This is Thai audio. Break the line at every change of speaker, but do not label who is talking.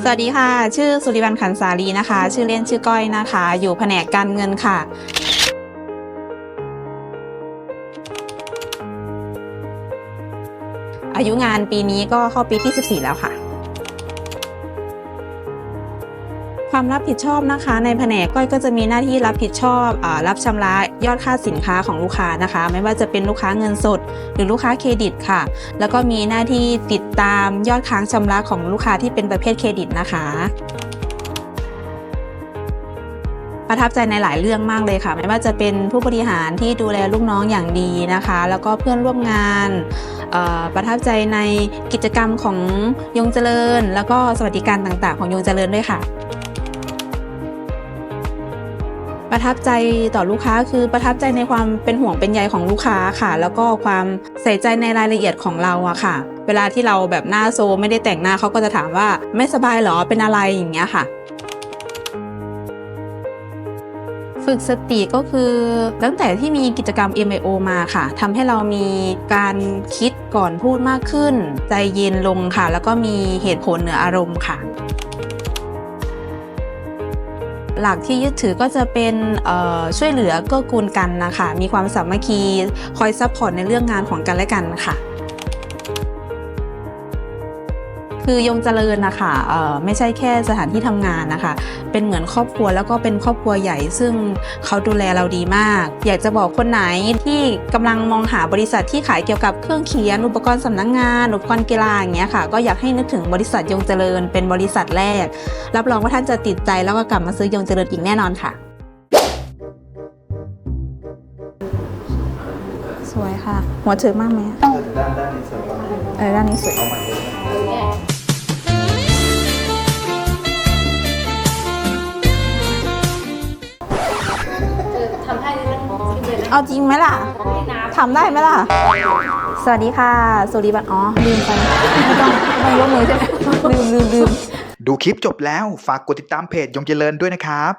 สวัสดีค่ะ ชื่อสุริวันขันสาลีนะคะ ชื่อเล่นชื่อก้อยนะคะ อยู่แผนกการเงินค่ะ อายุงานปีนี้ก็เข้าปีที่ 14 แล้วค่ะ ความรับผิดชอบนะคะ ในแผนกก้อยก็จะมีหน้าที่รับผิดชอบอรับชำระยอดค่าสินค้าของลูกค้านะคะ ไม่ว่าจะเป็นลูกค้าเงินสด หรือลูกค้าเครดิตค่ะ แล้วก็มีหน้าที่ติดตามยอดค้างชำระของลูกค้าที่เป็นประเภทเครดิตนะคะประทับใจในหลายเรื่องมากเลยค่ะ ไม่ว่าจะเป็นผู้บริหารที่ดูแลลูกน้องอย่างดีนะคะ แล้วก็เพื่อนร่วมงานประทับใจในกิจกรรมของยงเจริญ แล้วก็สวัสดิการต่างๆ ของยงเจริญด้วยค่ะ ประทับใจต่อลูกค้าคือประทับใจในความเป็นห่วงเป็นใยของลูกค้าค่ะ แล้วก็ความใส่ใจในรายละเอียดของเราอะค่ะ เวลาที่เราแบบหน้าโซไม่ได้แต่งหน้าเขาก็จะถามว่าไม่สบายหรอเป็นอะไรอย่างเงี้ยค่ะฝึกสติก็คือตั้งแต่ที่มีกิจกรรม MIO มาค่ะทำให้เรามีการคิดก่อนพูดมากขึ้น ใจเย็นลงค่ะ แล้วก็มีเหตุผลเหนืออารมณ์ค่ะ หลักที่ยึดถือก็จะเป็นช่วยเหลือเกื้อกูลกันนะคะ มีความสามัคคี คอยซัพพอร์ตในเรื่องงานของกันและกันค่ะ คือยงเจริญนะคะเอ่อไม่ใช่แค่สถานที่ทำงานนะคะ เป็นเหมือนครอบครัวแล้วก็เป็นครอบครัวใหญ่ ซึ่งเขาดูแลเราดีมาก อยากจะบอกคนไหนที่กำลังมองหาบริษัทที่ขายเกี่ยวกับเครื่องเขียนอุปกรณ์สำนักงงานอุปกรณ์กีฬาอย่างเงี้ยค่ะ ก็อยากให้นึกถึงบริษัทยงเจริญ เป็นบริษัทแรก รับรองว่าท่านจะติดใจแล้วก็กลับมาซื้อยงเจริญอีกแน่นอนค่ะ สวยค่ะ หัวถือมากไหม
ด้านด้านนี้สวยกว่า
เออด้านนี้สวย
เอา
จริงไหมล่ะทำได้ไหมล่ะ สวัสดีค่ะสุริบัตรอ๋อลืมไปไม่ต้องไม่ยกมือใช่ไหมลืมลืมลืม
ดูคลิปจบแล้วฝากกดติดตามเพจยงเจริญด้วยนะครับ